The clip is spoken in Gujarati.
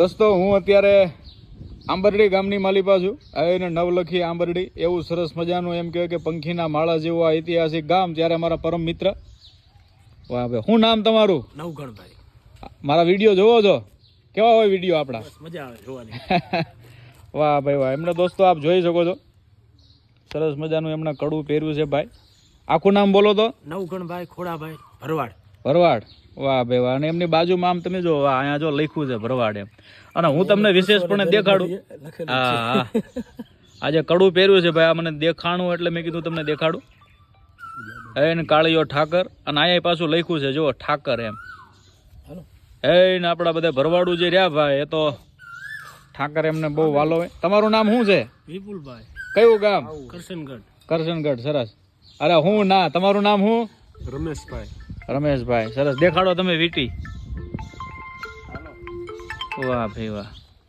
દોસ્તો હું અત્યારે આંબરડી ગામની માલિપા છું. એને નવલખી આંબરડી. એવું સરસ મજાનું એમ કહેવાય કે પંખીના માળા જેવું આ ઐતિહાસિક ગામ ત્યારે મારા પરમ મિત્ર. વાહ ભાઈ શું નામ તમારું? નવગણભાઈ. મારા વીડિયો જોવો છો? કેવા હોય વીડિયો આપણા? મજા આવે જોવાની. વાહ ભાઈ વાહ. એમને દોસ્તો આપ જોઈ શકો છો. સરસ મજાનું એમને કડું પહેર્યું છે ભાઈ. આખું નામ બોલો તો. નવગણભાઈ ખોડાભાઈ ભરવાડ. ભરવાડ. વાહ ભાઈ વાહ. અને એમની બાજુમાં આમ તમે જો વાહ, અહીંયા જો લખ્યું છે ભરવાડ એમ. અને હું તમને વિશેષપણે દેખાડું. હા હા. આજે કડું પહેર્યું છે ભાઈ આ મને દેખાણું એટલે મેં કીધું તમને દેખાડું. હૈન કાળીયો ઠાકર. અને અહીંયા પાછું લખ્યું છે જો ઠાકર એમ. એને આપણા બધા ભરવાડું જે રહ્યા ભાઈ એ તો ઠાકર એમને બહુ વાલો હોય. તમારું નામ શું છે? વિપુલભાઈ. કયું ગામ? કરશનગઢ. કરશનગઢ સરસ. અરે હું ના તમારું નામ શું? રમેશભાઈ. રમેશભાઈ સરસ. દેખાડો તમે વીટી. વાહ ભાઈ વાહ.